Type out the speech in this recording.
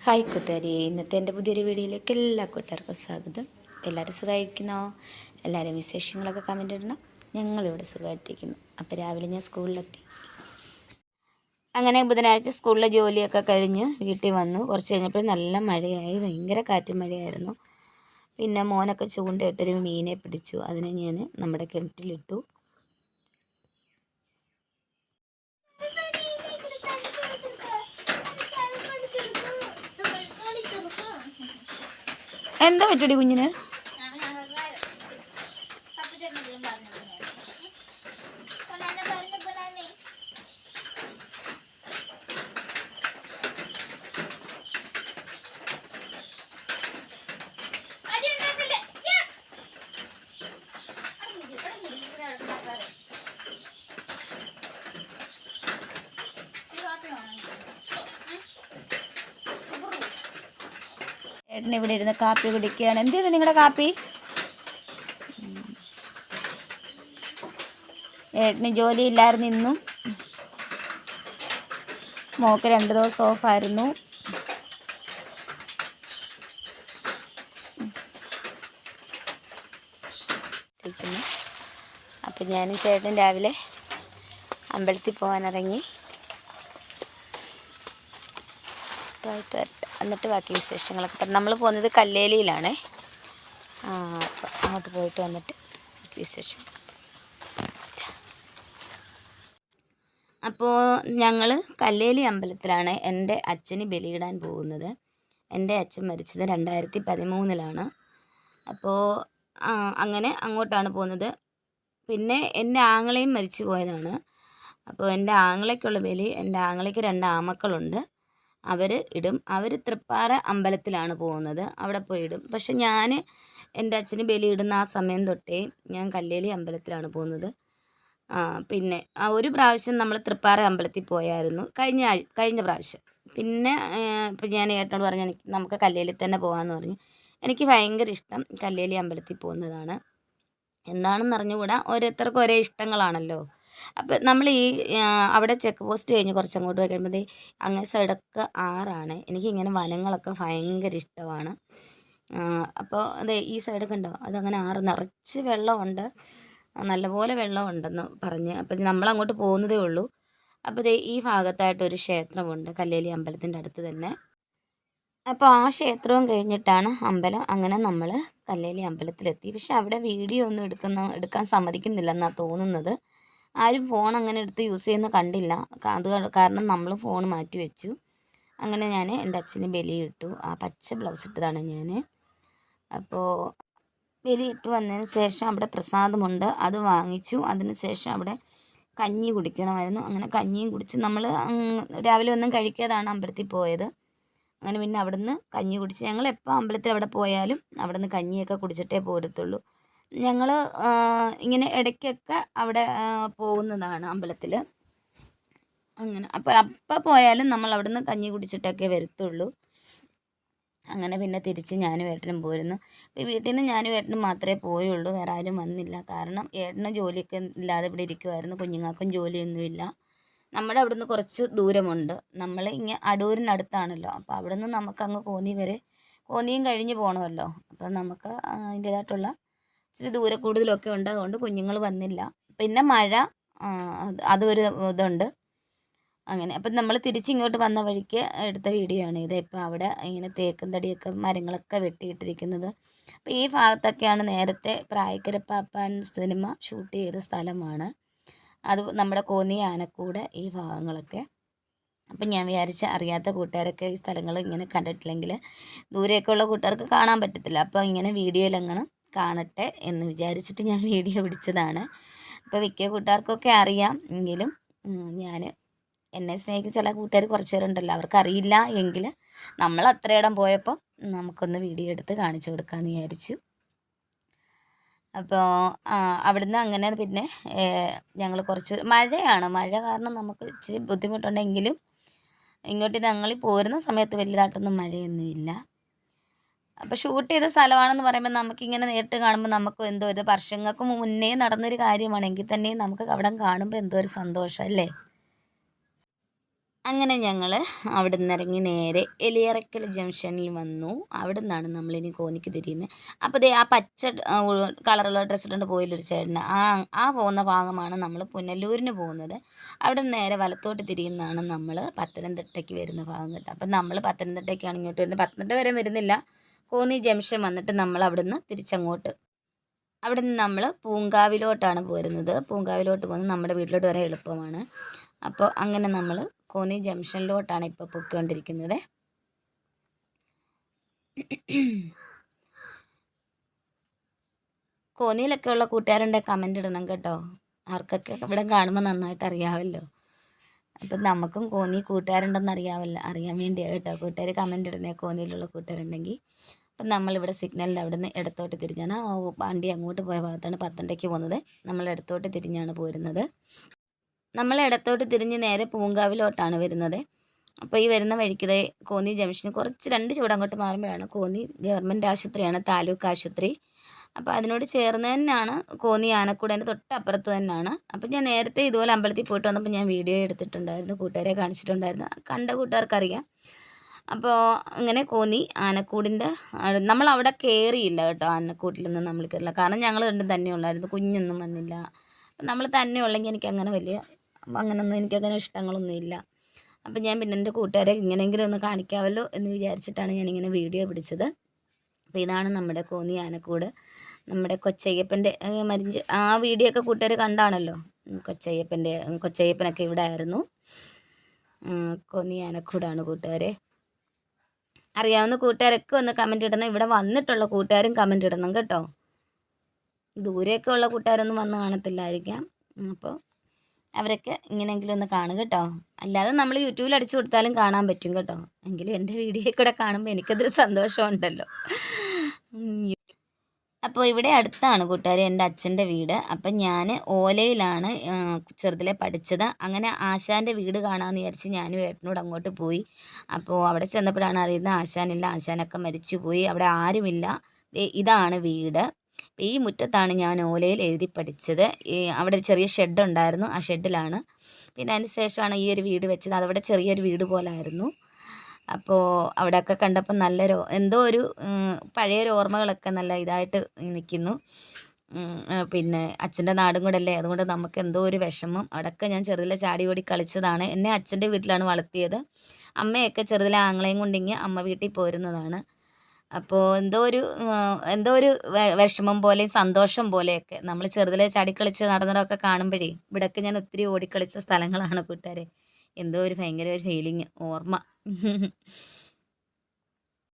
Hi കൂട്ടുകാരി ഇന്നത്തെ എന്റെ പുതിയൊരു വീഡിയോയിലേക്ക് എല്ലാ കൂട്ടുകാർക്കും സ്വാഗതം. എല്ലാവരും സുഖമായിരിക്കുന്നോ? എല്ലാവരും വിശേഷങ്ങളൊക്കെ കമന്റ് ഇടണം. ഞങ്ങളിവിടെ സുഖമായിട്ടിരിക്കുന്നു. അപ്പോൾ രാവിലെ ഞാൻ സ്കൂളിലെത്തി. അങ്ങനെ ബുധനാഴ്ച സ്കൂളിലെ ജോലിയൊക്കെ കഴിഞ്ഞ് വീട്ടിൽ വന്നു. കുറച്ച് കഴിഞ്ഞപ്പോൾ നല്ല മഴയായി. ഭയങ്കര കാറ്റും മഴയായിരുന്നു. പിന്നെ മോനൊക്കെ ചൂണ്ടയിട്ടൊരു മീനെ പിടിച്ചു. അതിനെ ഞാൻ നമ്മുടെ കിണറ്റിലിട്ടു. എന്താ പറ്റൂടി കുഞ്ഞിന്? ഏട്ടൻ ഇവിടെ ഇരുന്ന് കാപ്പി കുടിക്കുകയാണ്. ചെയ്തു നിങ്ങളുടെ കാപ്പി? ഏട്ടന് ജോലി ഇല്ലായിരുന്നു ഇന്നും. മോക്ക് രണ്ട് ദിവസം ഓഫായിരുന്നു. അപ്പം ഞാനും ചേട്ടൻ രാവിലെ അമ്പലത്തിൽ പോകാനിറങ്ങി പോയിട്ട് വരട്ടെ. എന്നിട്ട് ബാക്കി വിശേഷങ്ങളൊക്കെ പറഞ്ഞു നമ്മൾ പോകുന്നത് കല്ലേലിയിലാണേ. അങ്ങോട്ട് പോയിട്ട് വന്നിട്ട് വിശേഷം. അപ്പോൾ ഞങ്ങൾ കല്ലേലി അമ്പലത്തിലാണ് എന്റെ അച്ഛന് ബലിയിടാൻ പോകുന്നത്. എന്റെ അച്ഛൻ മരിച്ചത് രണ്ടായിരത്തി പതിമൂന്നിലാണ്. അപ്പോൾ അങ്ങനെ അങ്ങോട്ടാണ് പോകുന്നത്. പിന്നെ എന്റെ ആങ്ങളെയും മരിച്ചു പോയതാണ്. അപ്പോൾ എന്റെ ആങ്ങളയ്ക്കുള്ള ബലി എന്റെ ആങ്ങളയ്ക്ക് രണ്ട് ആമക്കളുണ്ട്. അവർ ഇടും. അവർ തൃപ്പാറ അമ്പലത്തിലാണ് പോകുന്നത്. അവിടെ പോയി ഇടും. പക്ഷെ ഞാൻ എന്റെ അച്ഛന് ബലി ഇടുന്ന ആ സമയം തൊട്ടേ ഞാൻ കല്ലേലി അമ്പലത്തിലാണ് പോകുന്നത്. പിന്നെ ആ ഒരു പ്രാവശ്യം നമ്മൾ തൃപ്പാറ അമ്പലത്തിൽ പോയായിരുന്നു. കഴിഞ്ഞ കഴിഞ്ഞ പ്രാവശ്യം. പിന്നെ ഇപ്പം ഞാൻ ഏട്ടനോട് പറഞ്ഞു എനിക്ക് നമുക്ക് കല്ലേലി തന്നെ പോകാമെന്ന് പറഞ്ഞു. എനിക്ക് ഭയങ്കര ഇഷ്ടം കല്ലേലി അമ്പലത്തിൽ പോകുന്നതാണ്. എന്താണെന്ന് അറിഞ്ഞുകൂടാ ഓരോരുത്തർക്കും ഒരേ ഇഷ്ടങ്ങളാണല്ലോ. അപ്പം നമ്മൾ ഈ അവിടെ ചെക്ക് പോസ്റ്റ് കഴിഞ്ഞ് കുറച്ച് അങ്ങോട്ട് പോയി കഴിയുമ്പോൾ അങ്ങേ സൈഡൊക്കെ ആറാണ്. എനിക്കിങ്ങനെ വനങ്ങളൊക്കെ ഭയങ്കര ഇഷ്ടമാണ്. അപ്പോൾ അതെ ഈ സൈഡൊക്കെ ഉണ്ടോ അതങ്ങനെ ആറ് നിറച്ച് വെള്ളമുണ്ട്. നല്ലപോലെ വെള്ളമുണ്ടെന്ന് പറഞ്ഞ്. അപ്പം നമ്മളങ്ങോട്ട് പോകുന്നതേ ഉള്ളൂ. അപ്പോൾ ദേ ഈ ഭാഗത്തായിട്ടൊരു ക്ഷേത്രമുണ്ട്. കല്ലേലി അമ്പലത്തിന്റെ അടുത്ത് തന്നെ. അപ്പോൾ ആ ക്ഷേത്രവും കഴിഞ്ഞിട്ടാണ് അമ്പലം. അങ്ങനെ നമ്മൾ കല്ലേലി അമ്പലത്തിലെത്തി. പക്ഷെ അവിടെ വീഡിയോ ഒന്നും എടുക്കുന്ന എടുക്കാൻ സമ്മതിക്കുന്നില്ലെന്നാണ് തോന്നുന്നത്. ആരും ഫോൺ അങ്ങനെ എടുത്ത് യൂസ് ചെയ്യുന്ന കണ്ടില്ല. അത് കാരണം നമ്മൾ ഫോൺ മാറ്റി വെച്ചു. അങ്ങനെ ഞാൻ എന്റെ അച്ഛന് ബലി ഇട്ടു ആ പച്ച ബ്ലൗസ് ഇട്ടതാണ് ഞാൻ അപ്പോൾ ബലി ഇട്ട് വന്നതിന് ശേഷം അവിടെ പ്രസാദമുണ്ട്. അത് വാങ്ങിച്ചു. അതിന് ശേഷം അവിടെ കഞ്ഞി കുടിക്കണമായിരുന്നു. അങ്ങനെ കഞ്ഞിയും കുടിച്ച് നമ്മൾ രാവിലെ ഒന്നും കഴിക്കാതാണ് അമ്പലത്തിൽ പോയത്. അങ്ങനെ പിന്നെ അവിടുന്ന് കഞ്ഞി കുടിച്ച് ഞങ്ങൾ എപ്പോൾ അമ്പലത്തിൽ അവിടെ പോയാലും അവിടുന്ന് കഞ്ഞിയൊക്കെ കുടിച്ചിട്ടേ പോരത്തുള്ളൂ. ഞങ്ങൾ ഇങ്ങനെ ഇടയ്ക്കൊക്കെ അവിടെ പോകുന്നതാണ് അമ്പലത്തിൽ അങ്ങനെ അപ്പോൾ അപ്പം പോയാലും നമ്മൾ അവിടുന്ന് കഞ്ഞി കുടിച്ചിട്ടൊക്കെ വരത്തുള്ളൂ. അങ്ങനെ പിന്നെ തിരിച്ച് ഞാനും ഏട്ടനും പോരുന്നു. അപ്പോൾ വീട്ടിൽ നിന്ന് ഞാനും ഏട്ടനും മാത്രമേ പോയുള്ളൂ വേറെ ആരും വന്നില്ല. കാരണം ഏട്ടന് ജോലിയൊക്കെ ഇല്ലാതെ ഇവിടെ ഇരിക്കുമായിരുന്നു കുഞ്ഞുങ്ങൾക്കും ജോലിയൊന്നുമില്ല നമ്മുടെ അവിടുന്ന് കുറച്ച് ദൂരമുണ്ട്. നമ്മൾ ഇങ്ങനെ അടൂരിനടുത്താണല്ലോ. അപ്പോൾ അവിടെ നമുക്ക് അങ്ങ് കോന്നി വരെ കോന്നിയും കഴിഞ്ഞ് പോകണമല്ലോ അപ്പോൾ നമുക്ക് അതിന്റേതായിട്ടുള്ള ഇച്ചിരി ദൂരെ കൂടുതലൊക്കെ ഉണ്ട്. അതുകൊണ്ട് കുഞ്ഞുങ്ങൾ വന്നില്ല. പിന്നെ മഴ അത് അതൊരു ഇതുണ്ട്. അങ്ങനെ. അപ്പം നമ്മൾ തിരിച്ചിങ്ങോട്ട് വന്ന വഴിക്ക് എടുത്ത വീഡിയോ ആണ് ഇത്. ഇപ്പം അവിടെ ഇങ്ങനെ തേക്കും തടിയൊക്കെ മരങ്ങളൊക്കെ വെട്ടിയിട്ടിരിക്കുന്നത്. അപ്പോൾ ഈ ഭാഗത്തൊക്കെയാണ് നേരത്തെ പ്രായക്കരപ്പാപ്പാൻ സിനിമ ഷൂട്ട് ചെയ്ത സ്ഥലമാണ്. അത് നമ്മുടെ കോന്നി ആനക്കൂട് ഈ ഭാഗങ്ങളൊക്കെ. അപ്പം ഞാൻ വിചാരിച്ച അറിയാത്ത കൂട്ടുകാരൊക്കെ ഈ സ്ഥലങ്ങൾ ഇങ്ങനെ കണ്ടിട്ടില്ലെങ്കിൽ ദൂരെയൊക്കെ ഉള്ള കൂട്ടുകാർക്ക് കാണാൻ പറ്റത്തില്ല. അപ്പോൾ ഇങ്ങനെ വീഡിയോയിലെങ്ങനെ കാണട്ടെ എന്ന് വിചാരിച്ചിട്ട് ഞാൻ വീഡിയോ പിടിച്ചതാണ്. അപ്പോൾ മിക്ക കൂട്ടുകാർക്കൊക്കെ അറിയാം. എങ്കിലും ഞാൻ എന്നെ സ്നേഹിക്കുന്ന ചില കൂട്ടുകാർ കുറച്ച് പേരുണ്ടല്ലോ. അവർക്ക് അറിയില്ല എങ്കിൽ നമ്മൾ അത്രയിടം പോയപ്പോൾ നമുക്കൊന്ന് വീഡിയോ എടുത്ത് കാണിച്ചു കൊടുക്കാമെന്ന് വിചാരിച്ചു. അപ്പോൾ അവിടുന്ന് അങ്ങനെ പിന്നെ ഞങ്ങൾ കുറച്ച് മഴയാണ്. മഴ കാരണം നമുക്ക് ഇച്ചിരി ബുദ്ധിമുട്ടുണ്ടെങ്കിലും ഇങ്ങോട്ട് ഞങ്ങൾ പോരുന്ന സമയത്ത് വലുതായിട്ടൊന്നും മഴയൊന്നുമില്ല. അപ്പോൾ ഷൂട്ട് ചെയ്ത സ്ഥലമാണെന്ന് പറയുമ്പോൾ നമുക്കിങ്ങനെ നേരിട്ട് കാണുമ്പോൾ നമുക്ക് എന്തോ ഒരു വർഷങ്ങൾക്ക് മുന്നേ നടന്നൊരു കാര്യമാണെങ്കിൽ തന്നെ നമുക്ക് അവിടെ കാണുമ്പോൾ എന്തോ ഒരു സന്തോഷം അല്ലേ? അങ്ങനെ ഞങ്ങൾ അവിടെ നിന്ന് ഇറങ്ങി നേരെ എലിയറക്കൽ ജംഗ്ഷനിൽ വന്നു. അവിടെ നിന്നാണ് നമ്മളിനി കോന്നിക്ക് തിരിയുന്നത് അപ്പോൾ ദേ ആ പച്ച കളറുള്ള ഡ്രസ്സ് ഇട്ടുകൊണ്ട് പോയില്ലൊരു ചേട്ടന്? ആ ആ പോകുന്ന ഭാഗമാണ് നമ്മൾ പുനലൂരിന് പോകുന്നത്. അവിടെ നിന്ന് നേരെ വലത്തോട്ട് തിരിയുന്നതാണ് നമ്മൾ പത്തനംതിട്ടയ്ക്ക് വരുന്ന ഭാഗം കേട്ടോ. അപ്പം നമ്മൾ പത്തനംതിട്ടയ്ക്കാണ് ഇങ്ങോട്ട് വരുന്നത് പത്തനംതിട്ട വരെ വരുന്നില്ല. കോന്നി ജംഗ്ഷൻ വന്നിട്ട് നമ്മൾ അവിടുന്ന് തിരിച്ചങ്ങോട്ട്. അവിടെ നിന്ന് നമ്മൾ പൂങ്കാവിലോട്ടാണ് പോരുന്നത്. പൂങ്കാവിലോട്ട് പോകുന്നത് നമ്മുടെ വീട്ടിലോട്ട് വരെ എളുപ്പമാണ്. അപ്പോൾ അങ്ങനെ നമ്മൾ കോന്നി ജംഗ്ഷനിലോട്ടാണ് ഇപ്പോൾ പൊയ്ക്കൊണ്ടിരിക്കുന്നത്. കോന്നിയിലൊക്കെ ഉള്ള കൂട്ടുകാരുണ്ടെ കമന്റ് ഇടണം കേട്ടോ. ആർക്കൊക്കെ ഇവിടെ കാണുമ്പോൾ നന്നായിട്ട് അറിയാമല്ലോ അപ്പം നമുക്കും കോന്നി കൂട്ടുകാരുണ്ടെന്ന് അറിയാമല്ലോ അറിയാൻ വേണ്ടിയാണ് കേട്ടോ. കൂട്ടുകാർ കമന്റ് ഇടണേ കോന്നിയിലുള്ള കൂട്ടുകാരുണ്ടെങ്കിൽ അപ്പം നമ്മളിവിടെ സിഗ്നലിൽ അവിടെ നിന്ന് ഇടത്തോട്ട് തിരിഞ്ഞാണ്. ആ വണ്ടി അങ്ങോട്ട് പോയ ഭാഗത്താണ് പത്തനംതിട്ടയ്ക്ക് പോകുന്നത്. നമ്മൾ ഇടത്തോട്ട് തിരിഞ്ഞാണ് പോരുന്നത്. നമ്മൾ ഇടത്തോട്ട് തിരിഞ്ഞ് നേരെ പൂങ്കാവിലോട്ടാണ് വരുന്നത്. അപ്പോൾ ഈ വരുന്ന വഴിക്ക് കോന്നി ജംഗ്ഷന് കുറച്ച് രണ്ട് ചൂടങ്ങോട്ട് മാറുമ്പോഴാണ് കോന്നി ഗവൺമെന്റ് ആശുപത്രിയാണ് താലൂക്ക് ആശുപത്രി. അപ്പോൾ അതിനോട് ചേർന്ന് തന്നെയാണ് കോന്നി ആനക്കൂടേന്റെ തൊട്ടപ്പുറത്ത് തന്നെയാണ്. അപ്പോൾ ഞാൻ നേരത്തെ ഇതുപോലെ അമ്പലത്തിൽ പോയിട്ട് വന്നപ്പോൾ ഞാൻ വീഡിയോ എടുത്തിട്ടുണ്ടായിരുന്നു കൂട്ടുകാരെ കാണിച്ചിട്ടുണ്ടായിരുന്നു. കണ്ട കൂട്ടുകാർക്കറിയാം. അപ്പോൾ ഇങ്ങനെ കോന്നി ആനക്കൂടിന്റെ നമ്മൾ അവിടെ കയറിയില്ല കേട്ടോ ആനക്കൂട്ടിൽ നിന്ന് നമ്മൾ കയറില്ല കാരണം ഞങ്ങൾ രണ്ടും തന്നെ ഉള്ളായിരുന്നു കുഞ്ഞൊന്നും വന്നില്ല. നമ്മൾ തന്നെ ഉള്ളെങ്കിൽ എനിക്ക് അങ്ങനെ വലിയ അങ്ങനൊന്നും എനിക്കങ്ങനെ ഇഷ്ടങ്ങളൊന്നും ഇല്ല. അപ്പം ഞാൻ പിന്നെ എന്റെ കൂട്ടുകാരെ ഇങ്ങനെയെങ്കിലും ഒന്ന് കാണിക്കാമല്ലോ എന്ന് വിചാരിച്ചിട്ടാണ് ഞാനിങ്ങനെ വീഡിയോ പിടിച്ചത്. അപ്പോൾ ഇതാണ് നമ്മുടെ കോന്നി ആനക്കൂട്. നമ്മുടെ കൊച്ചയ്യപ്പന്റെ മരിഞ്ച് ആ വീഡിയോ ഒക്കെ കൂട്ടുകാർ കണ്ടാണല്ലോ കൊച്ചയ്യപ്പന്റെ കൊച്ചയ്യപ്പനൊക്കെ ഇവിടെ ആയിരുന്നു. കൊന്നിയാനക്കൂടാണ് കൂട്ടുകാരെ. അറിയാവുന്ന കൂട്ടുകാരൊക്കെ ഒന്ന് കമന്റ് ഇടണം. ഇവിടെ വന്നിട്ടുള്ള കൂട്ടുകാരും കമന്റ് ഇടണം കേട്ടോ. ദൂരെയൊക്കെ ഉള്ള കൂട്ടുകാരൊന്നും വന്ന് കാണത്തില്ലായിരിക്കാം. അപ്പോൾ അവരൊക്കെ ഇങ്ങനെയെങ്കിലും ഒന്ന് കാണുക കേട്ടോ. അല്ലാതെ നമ്മൾ യൂട്യൂബിൽ അടിച്ചു കൊടുത്താലും കാണാൻ പറ്റും കേട്ടോ. എങ്കിലും എന്റെ വീഡിയോ കൂടെ കാണുമ്പോൾ എനിക്കതൊരു സന്തോഷമുണ്ടല്ലോ. അപ്പോൾ ഇവിടെ അടുത്താണ് കൂട്ടുകാർ എന്റെ അച്ഛന്റെ വീട്. അപ്പം ഞാൻ ഓലയിലാണ് ചെറുതിലെ പഠിച്ചത്. അങ്ങനെ ആശാന്റെ വീട് കാണാമെന്ന് വിചാരിച്ച് ഞാനും ഏട്ടനോട് അങ്ങോട്ട് പോയി. അപ്പോൾ അവിടെ ചെന്നപ്പോഴാണ് അറിയുന്നത് ആശാനില്ല ആശാനൊക്കെ മരിച്ചു പോയി അവിടെ ആരുമില്ല. ഇതാണ് വീട്. ഈ മുറ്റത്താണ് ഞാൻ ഓലയിൽ എഴുതി പഠിച്ചത്. അവിടെ ഒരു ചെറിയ ഷെഡ് ഉണ്ടായിരുന്നു ആ ഷെഡിലാണ്. പിന്നെ അതിന് ശേഷമാണ് ഈ ഒരു വീട് വെച്ചത്. അതവിടെ ചെറിയൊരു വീട് പോലായിരുന്നു. അപ്പോൾ അവിടെയൊക്കെ കണ്ടപ്പോൾ നല്ലൊരു എന്തോ ഒരു പഴയ പഴയൊരു ഓർമ്മകളൊക്കെ നല്ല ഇതായിട്ട് നിൽക്കുന്നു പിന്നെ അച്ഛന്റെ നാടും കൂടെ അല്ലേ അതുകൊണ്ട് നമുക്ക് എന്തോ ഒരു വിഷമം. അവിടെയൊക്കെ ഞാൻ ചെറുതിലെ ചാടി ഓടി കളിച്ചതാണ്. എന്നെ അച്ഛന്റെ വീട്ടിലാണ് വളർത്തിയത്. അമ്മയൊക്കെ ചെറുതിലെ ആങ്ങളെയും കൊണ്ടിങ്ങി അമ്മ വീട്ടിൽ പോരുന്നതാണ്. അപ്പോൾ എന്തോ ഒരു എന്തോ ഒരു വിഷമം പോലെയും സന്തോഷം പോലെയൊക്കെ. നമ്മൾ ചെറുതിലെ ചാടി ചാടിക്കളിച്ച് നടന്നതൊക്കെ കാണുമ്പോഴേ ഇവിടെയൊക്കെ ഞാൻ ഒത്തിരി ഓടിക്കളിച്ച സ്ഥലങ്ങളാണ് കൂട്ടുകാരെ. എന്തോ ഒരു ഭയങ്കര ഒരു ഫീലിങ് ഓർമ്മ. 嗯哼哼